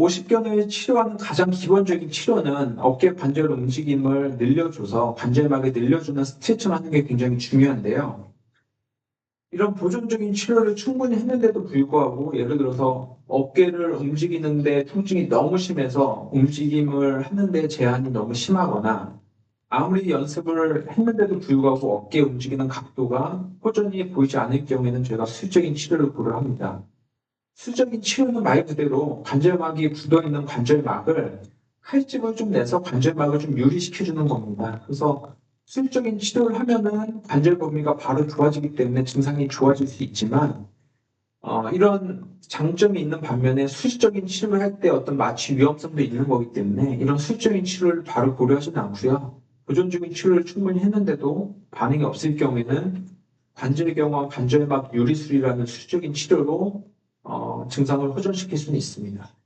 50견을 치료하는 가장 기본적인 치료는 어깨 관절 움직임을 늘려줘서 관절막을 늘려주는 스트레칭을 하는 게 굉장히 중요한데요. 이런 보존적인 치료를 충분히 했는데도 불구하고 예를 들어서 어깨를 움직이는데 통증이 너무 심해서 움직임을 하는데 제한이 너무 심하거나 아무리 연습을 했는데도 불구하고 어깨 움직이는 각도가 호전이 보이지 않을 경우에는 저희가 수적인 치료를 고려합니다. 수적인 치료는 말 그대로 관절막이 굳어있는 관절막을 칼집을 좀 내서 관절막을 좀 유리시켜주는 겁니다. 그래서 수적인 치료를 하면은 관절 범위가 바로 좋아지기 때문에 증상이 좋아질 수 있지만 어, 이런 장점이 있는 반면에 수적인 치료를 할 때 어떤 마취 위험성도 있는 거기 때문에 이런 수적인 치료를 바로 고려하지는 않고요. 보존적인 치료를 충분히 했는데도 반응이 없을 경우에는 관절경화 관절막 유리술이라는 수적인 치료로 어, 증상을 호전시킬 수는 있습니다.